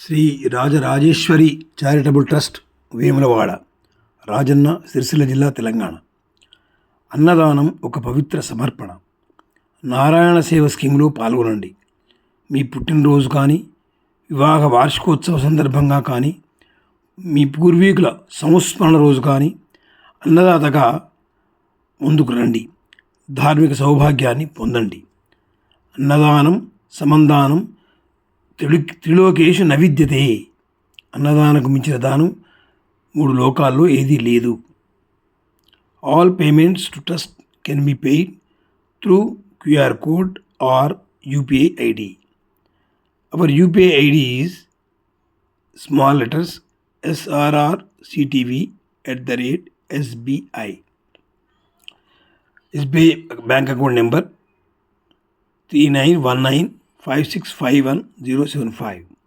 Shri Rajarajeshwari charitable trust Vemulawada Rajanna Sircilla జిల్లా తెలంగాణ. అన్నదానం ఒక పవిత్ర సమర్పణ. నారాయణ సేవ స్కీమ్లో పాల్గొనండి. మీ పుట్టినరోజు కానీ వివాహ వార్షికోత్సవ సందర్భంగా కానీ మీ పూర్వీకుల సంస్మరణ రోజు కానీ అన్నదాతగా ముందుకు రండి. ధార్మిక సౌభాగ్యాన్ని పొందండి. అన్నదానం సమందానం త్రిలు త్రిలోకేషు నవిద్యతే అన్నదానకు మించిన దానం మూడు లోకాల్లో ఏదీ లేదు. All payments to trust can be paid through QR code or UPI ID. Our UPI ID is small letters SRR CTV at the rate SBI SBI bank account number three nine one nine 5651 075.